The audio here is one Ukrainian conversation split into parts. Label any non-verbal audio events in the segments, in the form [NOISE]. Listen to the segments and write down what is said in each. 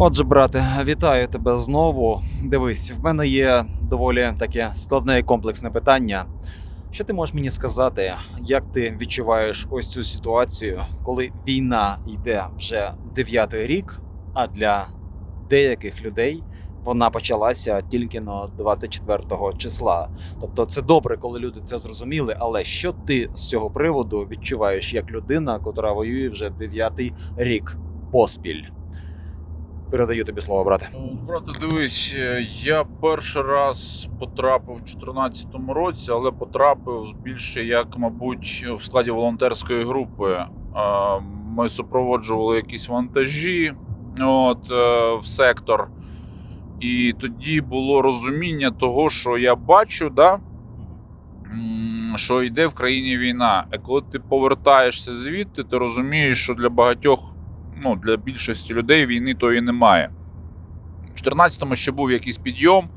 Отже, брате, вітаю тебе знову. Дивись, в мене є доволі таке складне і комплексне питання. Що ти можеш мені сказати, як ти відчуваєш ось цю ситуацію, коли війна йде вже дев'ятий рік, а для деяких людей вона почалася тільки на 24 числа. Тобто це добре, коли люди це зрозуміли, але що ти з цього приводу відчуваєш як людина, котра воює вже дев'ятий рік поспіль? Передаю тобі слово, брате. Ну, Брате, дивись, е, я перший раз потрапив у 2014 році, але потрапив більше як, мабуть, в складі волонтерської групи. Е, Ми супроводжували якісь вантажі от, е, в сектор. І тоді було розуміння того, що я бачу, да, що йде в країні війна. А коли ти повертаєшся звідти, ти розумієш, що для багатьох, ну, для більшості людей війни тої немає. У 14-му ще був якийсь підйом,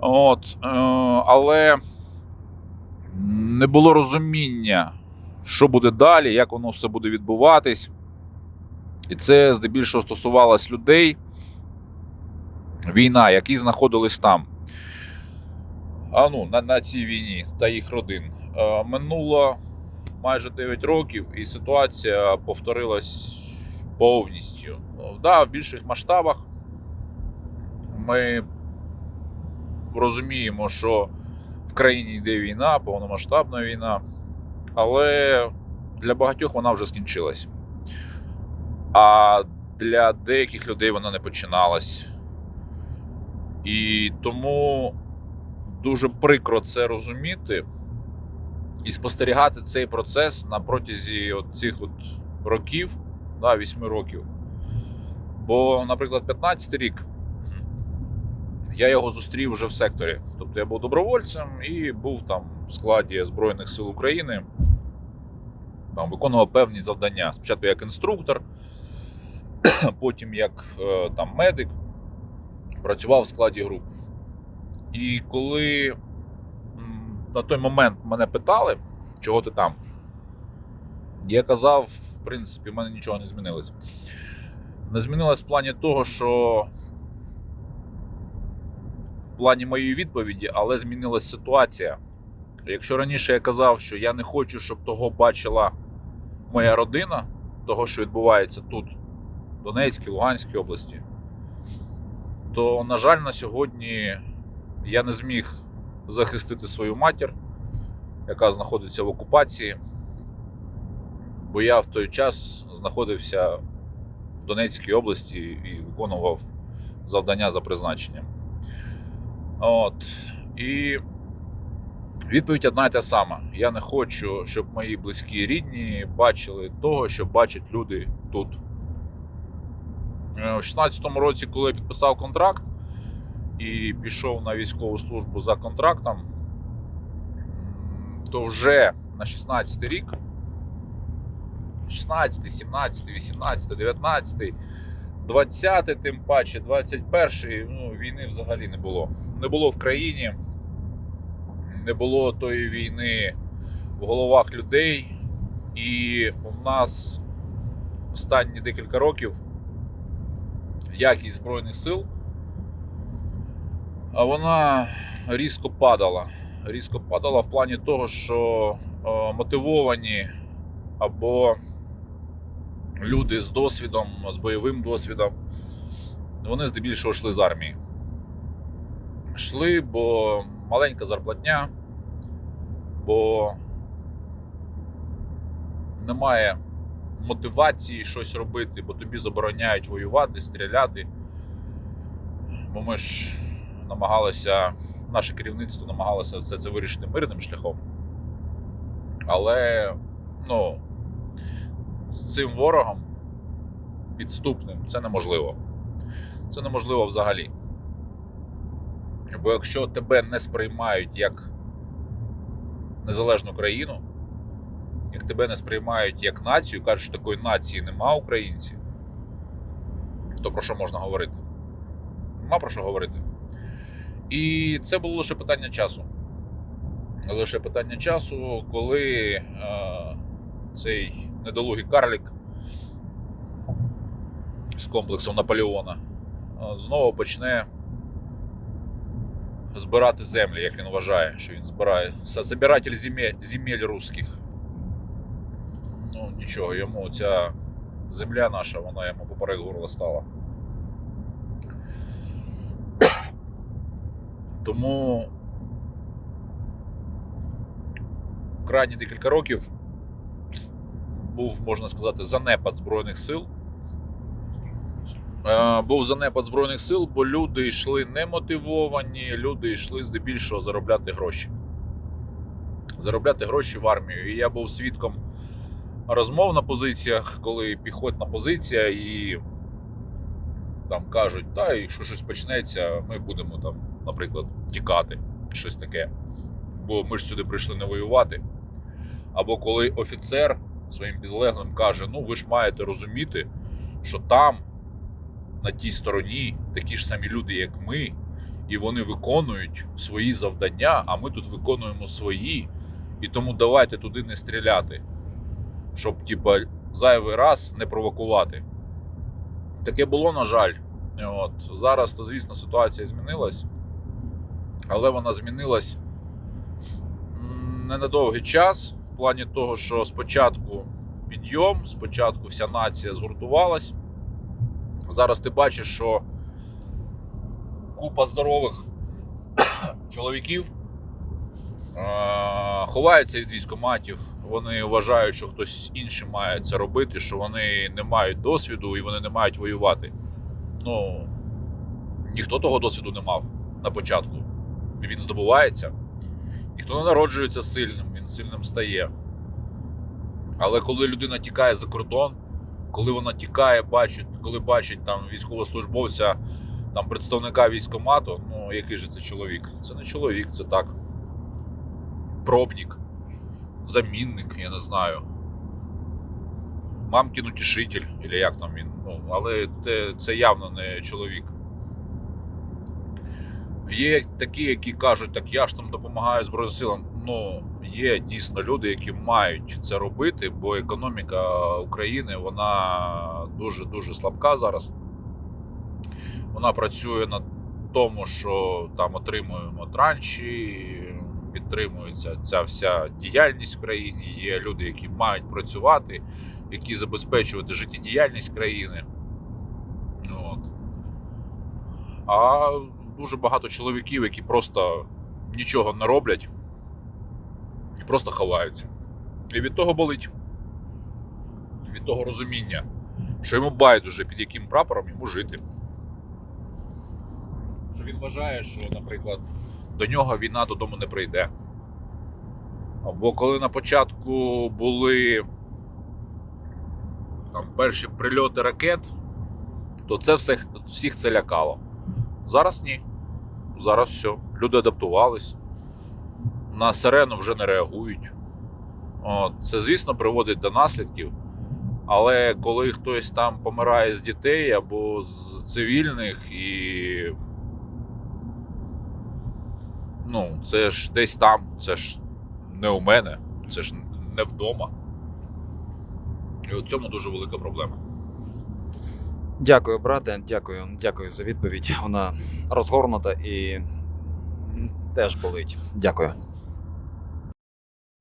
от, е, але не було розуміння, що буде далі, як воно все буде відбуватись. І це здебільшого стосувалось людей, війна, які знаходились там. А ну, на, на цій війні та їх родин. Е, минуло майже 9 років, і ситуація повторилась повністю. Да, в більших масштабах ми розуміємо, що в країні йде війна, повномасштабна війна, але для багатьох вона вже скінчилась. А для деяких людей вона не починалась. І тому дуже прикро це розуміти і спостерігати цей процес на протязі от цих от років, да, 8 років. Бо, наприклад, 15 рік я його зустрів вже в секторі. Тобто я був добровольцем і був там в складі Збройних сил України. Там виконував певні завдання. Спочатку як інструктор, [CLEARS THROAT] потім як е, там медик, працював в складі груп. І коли на той момент мене питали, чого ти там, я казав, в принципі, в мене нічого не змінилось. Не змінилось в плані того, що в плані моєї відповіді, але змінилась ситуація. Якщо раніше я казав, що я не хочу, щоб того бачила моя родина, того, що відбувається тут, в Донецькій, Луганській області, то, на жаль, на сьогодні я не зміг захистити свою матір, яка знаходиться в окупації, бо я в той час знаходився в Донецькій області і виконував завдання за призначенням. От. І відповідь одна й та сама. Я не хочу, щоб мої близькі і рідні бачили того, що бачать люди тут. Е, У 16-му році, коли я підписав контракт і пішов на військову службу за контрактом, то вже на 16 рік, 16, 17, 18, 19, 20, тим паче, 21, ну, війни взагалі не було. Не було в країні, не було тої війни в головах людей. І у нас останні декілька років якість Збройних сил, а вона різко падала. Різко падала в плані того, що е, мотивовані або люди з досвідом, з бойовим досвідом, вони здебільшого йшли з армії. Йшли, бо маленька зарплатня, бо немає мотивації щось робити, бо тобі забороняють воювати, стріляти. Бо ми ж намагалися, наше керівництво намагалося все це вирішити мирним шляхом. Але ну, з цим ворогом підступним це неможливо. Це неможливо взагалі. Бо якщо тебе не сприймають як незалежну країну, як тебе не сприймають як націю, кажуть, що такої нації нема українців, то про що можна говорити? Нема про що говорити. І це було лише питання часу. Лише питання часу, коли е, цей недолугий карлік з комплексом Наполеона е, знову почне збирати землі, як він вважає, що він збирає. Забиратель земель, земель русських. Ну, нічого, йому ця земля наша, вона йому поперек горла стала. Тому крайні декілька років був, можна сказати, занепад Збройних сил. Е, Був занепад Збройних сил, бо люди йшли немотивовані, люди йшли здебільшого заробляти гроші. Заробляти гроші в армію. І я був свідком розмов на позиціях, коли піхотна позиція, і там кажуть, та, якщо щось почнеться, ми будемо там, наприклад, тікати, щось таке. Бо ми ж сюди прийшли не воювати. Або коли офіцер своїм підлеглим каже: ну ви ж маєте розуміти, що там, на тій стороні, такі ж самі люди, як ми, і вони виконують свої завдання, а ми тут виконуємо свої. І тому давайте туди не стріляти, щоб, типа, зайвий раз не провокувати. Таке було, на жаль. От. Зараз, то, звісно, ситуація змінилась, але вона змінилась не на довгий час, в плані того, що спочатку підйом, спочатку вся нація згуртувалась. Зараз ти бачиш, що купа здорових чоловіків ховаються від військоматів. Вони вважають, що хтось інший має це робити, що вони не мають досвіду і вони не мають воювати. Ну, ніхто того досвіду не мав на початку. Він здобувається. Ніхто не народжується сильним, він сильним стає. Але коли людина тікає за кордон, коли вона тікає, бачить, коли бачить там військовослужбовця, там представника військомату, ну який же це чоловік? Це не чоловік, це так. Пробник, замінник, я не знаю. Мамкін утішитель, або як там він. Ну, але це, явно не чоловік. Є такі, які кажуть, так я ж там допомагаю Збройним силам. Ну, є дійсно люди, які мають це робити, бо економіка України вона дуже-дуже слабка зараз. Вона працює на тому, що там отримуємо транші, підтримується ця вся діяльність в країні. Є люди, які мають працювати, які забезпечувати життєдіяльність країни. От. А дуже багато чоловіків, які просто нічого не роблять і просто ховаються. І від того болить. Від того розуміння, що йому байдуже, під яким прапором йому жити. Що він вважає, що, наприклад, до нього війна додому не прийде. Або коли на початку були там перші прильоти ракет, то це все, всіх це лякало. Зараз ні. Зараз все. Люди адаптувались. На сирену вже не реагують. Це, звісно, приводить до наслідків. Але коли хтось там помирає з дітей або з цивільних, і. Ну, це ж десь там, це ж не у мене, це ж не вдома. І у цьому дуже велика проблема. Дякую, брате. Дякую, дякую за відповідь. Вона розгорнута і теж болить. Дякую.